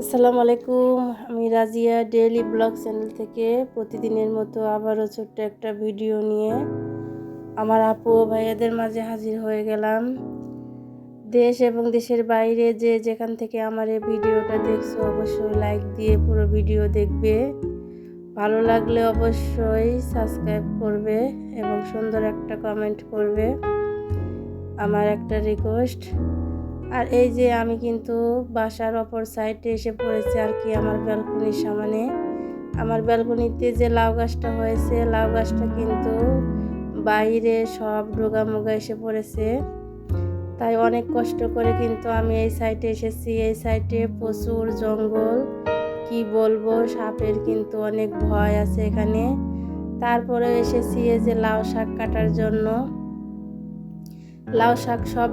আসসালামু আলাইকুম। আমি রাজিয়া ডেইলি ব্লগ চ্যানেল থেকে প্রতিদিনের মতো আবারও ছোট্ট একটা ভিডিও নিয়ে আমার আপু ও ভাইয়াদের মাঝে হাজির হয়ে গেলাম। দেশ এবং দেশের বাইরে যে যেখান থেকে আমার এই ভিডিওটা দেখছ অবশ্যই লাইক দিয়ে পুরো ভিডিও দেখবে। ভালো লাগলে অবশ্যই সাবস্ক্রাইব করবে এবং সুন্দর একটা কমেন্ট করবে। আমার একটা রিকোয়েস্ট আর এই যে আমি কিন্তু বাসার অপর সাইডে এসে পড়েছি আর কি আমার ব্যালকনির সামনে। আমার ব্যালকনিতে যে লাউ গাছটা হয়েছে, লাউ গাছটা কিন্তু বাইরে সব ডোগা মোগা এসে পড়েছে। তাই অনেক কষ্ট করে কিন্তু আমি এই সাইডে এসেছি। এই সাইডে প্রচুর জঙ্গল, কি বলব, সাপের কিন্তু অনেক ভয় আছে এখানে। তারপরে এসেছি এই যে লাউ শাক কাটার জন্য। লাউ শাক সব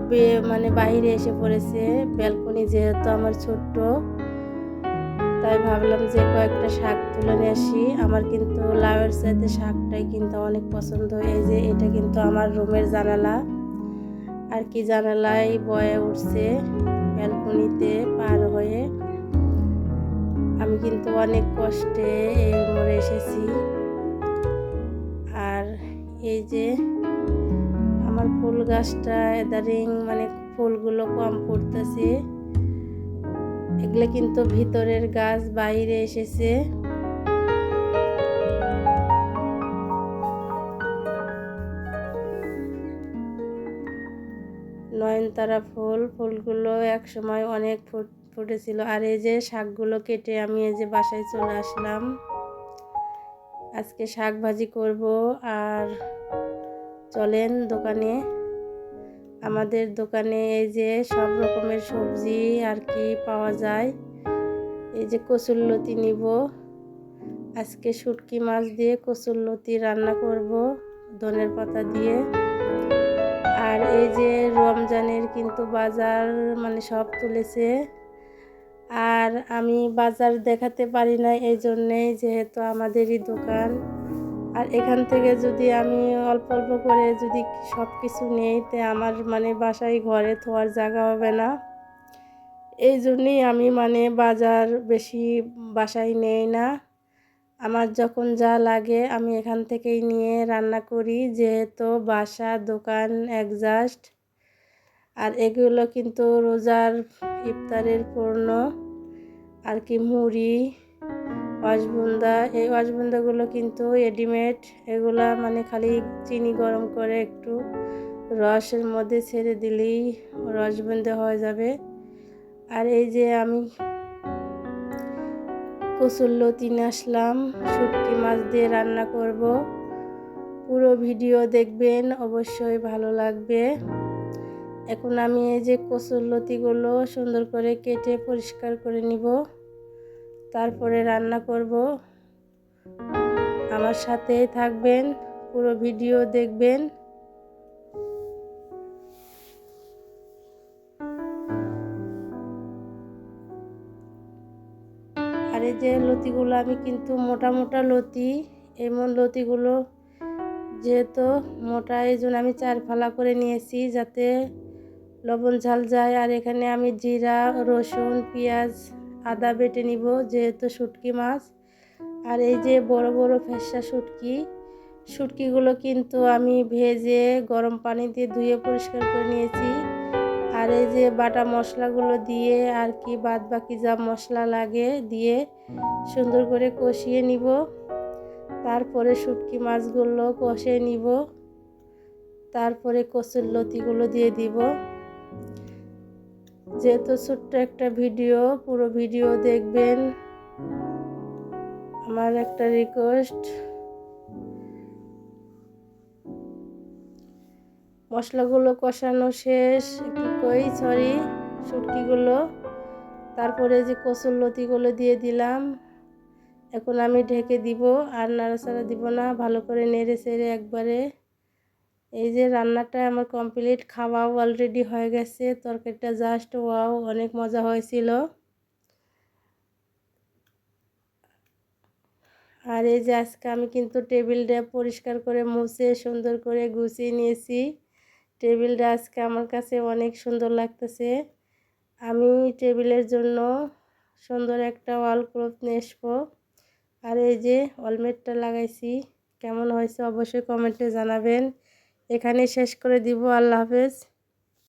মানে বাইরে এসে পড়েছে, ব্যালকনি যেহেতু আমার ছোট্ট, তাই ভাবলাম যে কয়েকটা শাক তুলে নিয়ে আসি। আমার কিন্তু লাউয়ের সাথে শাকটাই কিন্তু অনেক পছন্দ, এই যে এটা কিন্তু আমার রুমের জানালা। আর কি জানালায় বয়ে উঠছে, ব্যালকনিতে পার হয়ে। আমি কিন্তু অনেক কষ্টে এই মরে এসেছি। আর এই যে আমার ফুল গাছটা এদারিং মানে ফুলগুলো কম পড়তেছে। এগুলো কিন্তু ভিতরের গাছ বাইরে এসেছে। নয়নতারা ফুল, ফুলগুলো এক সময় অনেক ফুটেছিল। আর এই যে শাকগুলো কেটে আমি এই যে বাসায় চলে আসলাম। আজকে শাক ভাজি করব আর চলেন দোকানে। আমাদের দোকানে এই যে সব রকমের সবজি আর কি পাওয়া যায়। এই যে কচুরলতি নিব। আজকে শুটকি মাছ দিয়ে কচুরলতি রান্না করব ধনের পাতা দিয়ে। আর এই যে রমজানের কিন্তু বাজার মানে সব তুলেছে। আর আমি বাজার দেখাতে পারি না এই জন্যেই যেহেতু আমাদেরই দোকান। আর এখান থেকে যদি আমি অল্প অল্প করে যদি সব কিছু নেই, তে আমার মানে বাসায় ঘরে থোয়ার জায়গা হবে না। এই জন্যেই আমি মানে বাজার বেশি বাসায় নেই না। আমার যখন যা লাগে আমি এখান থেকেই নিয়ে রান্না করি, যেহেতু বাসা, দোকান একজাস্ট আর এগুলো কিন্তু রোজার ইফতারের পূর্ণ আর কি মুড়ি। ওয়াশবুন্দা, এই ওয়াশবুন্দাগুলো কিন্তু রেডিমেড, এগুলা মানে খালি চিনি গরম করে একটু রসের মধ্যে ছেড়ে দিলেই রসবুন্দা হয়ে যাবে। আর এই যে আমি কচুল্লতি নিয়ে আসলাম, শুটকি মাছ দিয়ে রান্না করব। পুরো ভিডিও দেখবেন, অবশ্যই ভালো লাগবে। এখন আমি এই যে কচুল্লতিগুলো সুন্দর করে কেটে পরিষ্কার করে নিব। তারপরে রান্না করব। আমার সাথেই থাকবেন, পুরো ভিডিও দেখবেন। আর এই যে লতিগুলো, আমি কিন্তু মোটা মোটা লতি, এমন লতিগুলো যেহেতু মোটা, এই জন্য আমি চার ফালা করে নিয়েছি যাতে লবণ ঝাল যায়। আর এখানে আমি জিরা, রসুন, পেঁয়াজ আদা বেটে নিব, যেহেতু শুটকি মাছ। আর এই যে বড় বড় ফেসা শুটকি, শুটকিগুলো কিন্তু আমি ভেজে গরম পানি দিয়ে ধুয়ে পরিষ্কার করে নিয়েছি। আর এই যে বাটা মশলাগুলো দিয়ে আর কি বাদ বাকি যা মশলা লাগে দিয়ে সুন্দর করে কষিয়ে নিব। তারপরে শুটকি মাছগুলো কষে নিব। তারপরে কচুর লতিগুলো দিয়ে দিব। যেহেতু ছোট্ট একটা ভিডিও, পুরো ভিডিও দেখবেন। আমার একটা রিকোয়েস্ট মশলাগুলো কষানো শেষ। কই সরি শুটকিগুলো। তারপরে যে কচুর লতিগুলো দিয়ে দিলাম। এখন আমি ঢেকে দিব। আর নাড়াচাড়া দিব না। ভালো করে নেড়ে চেড়ে একবারে। এই যে রান্নাটা আমার কমপ্লিট, খাওয়াও অলরেডি হয়ে গেছে, তরকারিটা জাস্ট ওয়াও অনেক মজা হয়েছিল। আর এই যে আজকে আমি কিন্তু টেবিলটা পরিষ্কার করে মুছে, সুন্দর করে গুছিয়ে নিয়েছি। টেবিলটা আজকে আমার কাছে অনেক সুন্দর লাগতেছে। আমি টেবিলের জন্য সুন্দর একটা ওয়াল ক্লথ নিয়ে আসব। আর এই যে অলমেটটা লাগাইছি, কেমন হয়েছে অবশ্যই কমেন্টে জানাবেন। এখানে শেষ করে দিব। আল্লাহ হাফেজ।